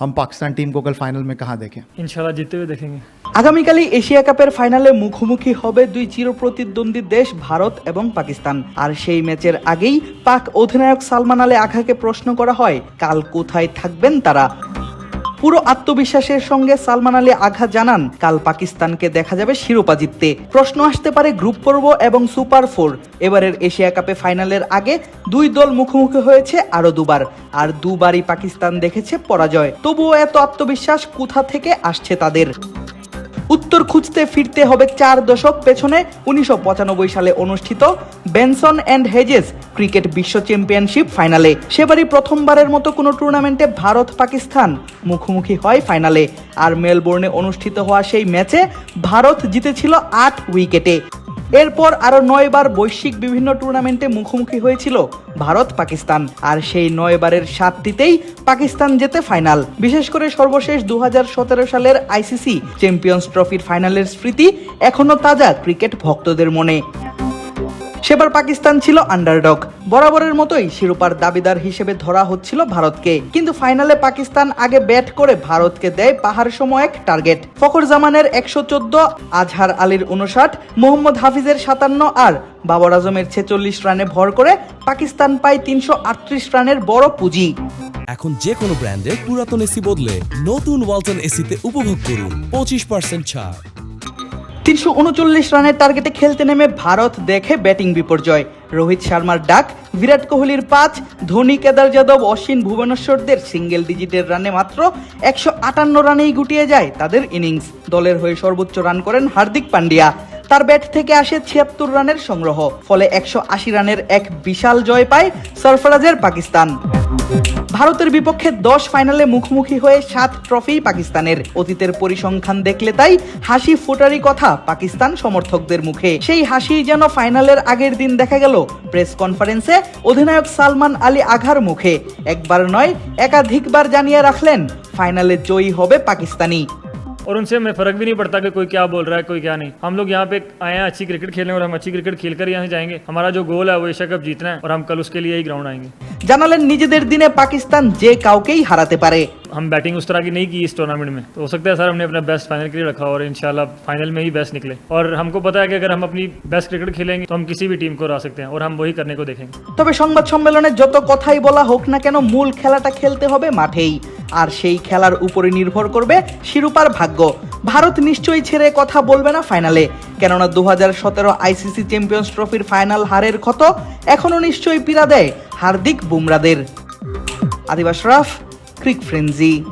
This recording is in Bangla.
हम पाकिस्तान टीम को कल फाइनल में कहाँ देखें इंशाल्लाह जीतते हुए देखेंगे আগামীকালই এশিয়া কাপের ফাইনালে মুখোমুখি হবে দুই চিরপ্রতিদ্বন্দ্বী দেশ ভারত এবং পাকিস্তান আর সেই ম্যাচের আগেই পাক অধিনায়ক সালমান আলী আঘাকে প্রশ্ন করা হয় কাল কোথায় থাকবেন তারা পুরো আত্মবিশ্বাসের সঙ্গে সালমান আলী আঘাত জানান, কাল পাকিস্তানকে দেখা যাবে শিরোপা জিততে। প্রশ্ন আসতে পারে গ্রুপ পর্ব এবং সুপার ফোর। এবারের এশিয়া কাপে ফাইনালের আগে দুই দল মুখোমুখি হয়েছে আরও দুবার। আর দুবারই পাকিস্তান দেখেছে পরাজয়। তবুও এত আত্মবিশ্বাস কোথা থেকে আসছে তাদের? উত্তর খুঁজতে ফিরতে হবে চার দশক পেছনে উনিশশো পঁচানব্বই সালে অনুষ্ঠিত বেনসন অ্যান্ড হেজেস ক্রিকেট বিশ্ব চ্যাম্পিয়নশিপ ফাইনালে। সেবারই প্রথমবারের মতো কোনো টুর্নামেন্টে ভারত পাকিস্তান মুখোমুখি হয় ফাইনালে। আর মেলবোর্নে অনুষ্ঠিত হওয়া সেই ম্যাচে ভারত জিতেছিল আট উইকেটে। এরপর আরও নয়বার বৈশ্বিক বিভিন্ন টুর্নামেন্টে মুখোমুখি হয়েছিল ভারত, পাকিস্তান। আর সেই নয়বারের সাতটিতেই পাকিস্তান যেতে ফাইনাল। বিশেষ করে সর্বশেষ দু হাজার সতেরো সালের আইসিসি চ্যাম্পিয়ন্স ট্রফির ফাইনালের স্মৃতি এখনও তাজা ক্রিকেট ভক্তদের মনে। সেবার পাকিস্তান ছিল আন্ডারডগ বরাবরের মতোই শিরোপার দাবিদার হিসেবে ধরা হচ্ছিল ভারতকে। কিন্তু ফাইনালে পাকিস্তান আগে ব্যাট করে ভারতকে দেয় পাহাড় সময় এক টার্গেট ফখর জামানের একশো চোদ্দ, আজহার আলীর উনষাট মোহাম্মদ হাফিজের সাতান্ন আর বাবর আজমের ছেচল্লিশ রানে ভর করে পাকিস্তান পায় তিনশো আটত্রিশ রানের বড় পুঁজি। এখন যে কোনো ব্র্যান্ডের পুরাতন এসি বদলে নতুন ওয়ালটন এসিতে উপভোগ করুন পঁচিশ পার্সেন্ট ছাড়। তিনশো উনচল্লিশ রানের টার্গেটে খেলতে নেমে ভারত দেখে ব্যাটিং বিপর্যয়। রোহিত শর্মার ডাক, বিরাট কোহলির পাঁচ, ধোনি, কেদার যাদব, অশ্বিন, ভুবনেশ্বরদের সিঙ্গেল ডিজিটের রানে মাত্র একশো আটান্ন রানেই গুটিয়ে যায় তাদের ইনিংস দলের হয়ে সর্বোচ্চ রান করেন হার্দিক পান্ডিয়া। তার ব্যাট থেকে আসে ছিয়াত্তর রানের সংগ্রহ, ফলে একশো আশি রানের এক বিশাল জয় পায় সরফরাজের পাকিস্তান। ভারতের বিপক্ষে দশ ফাইনালে মুখোমুখি হয়ে সাত ট্রফি পাকিস্তানের। অতীতের পরিসংখ্যান দেখলে তাই হাসি ফোটারই কথা পাকিস্তান সমর্থকদের মুখে। সেই হাসি যেন ফাইনালের আগের দিন দেখা গেল প্রেস কনফারেন্সে অধিনায়ক সালমান আলী আঘার মুখে। একবার নয়, একাধিকবার জানিয়ে রাখলেন, ফাইনালে জয়ী হবে পাকিস্তানি। और उनसे हमें फ़र्क भी नहीं पड़ता कि कोई क्या बोल रहा है कोई क्या नहीं। हम लोग यहाँ पे आए हैं अच्छी क्रिकेट खेलने और हम अच्छी क्रिकेट खेलकर यहाँ जाएँगे। हमारा जो गोल है वो एशिया कप जीतना है और हम कल उसके लिए ही ग्राउंड आएँगे। जाना निजे दिन पाकिस्तान जे काउ के ही हराते पारे। हम बैटिंग उस तरह की नहीं की इस टूर्नामेंट में। तो हो सकता है सर हमने अपना बेस्ट फाइनल के लिए रखा और इंशाल्लाह फाइनल में ही बेस्ट निकले। और हमको पता है कि अगर हम अपनी बेस्ट क्रिकेट खेलेंगे तो हम किसी भी टीम को हरा सकते हैं और हम वही करने को देखेंगे। तब संवाद सम्मेलन जो সম্মেলনে যত बोला हो ना না मूल खेला खेलते हो হবে ही। আর সেই খেলার উপরে নির্ভর করবে শিরোপার ভাগ্য। ভারত নিশ্চয়ই ছেড়ে কথা বলবে না ফাইনালে। কেননা দু হাজার সতেরো আইসিসি চ্যাম্পিয়ন্স ট্রফির ফাইনাল হারের ক্ষত এখনও নিশ্চয়ই পীড়া দেয় হার্দিক বুমরাদের। আদিবাস রাফ, ক্রিক ফ্রেন্সি।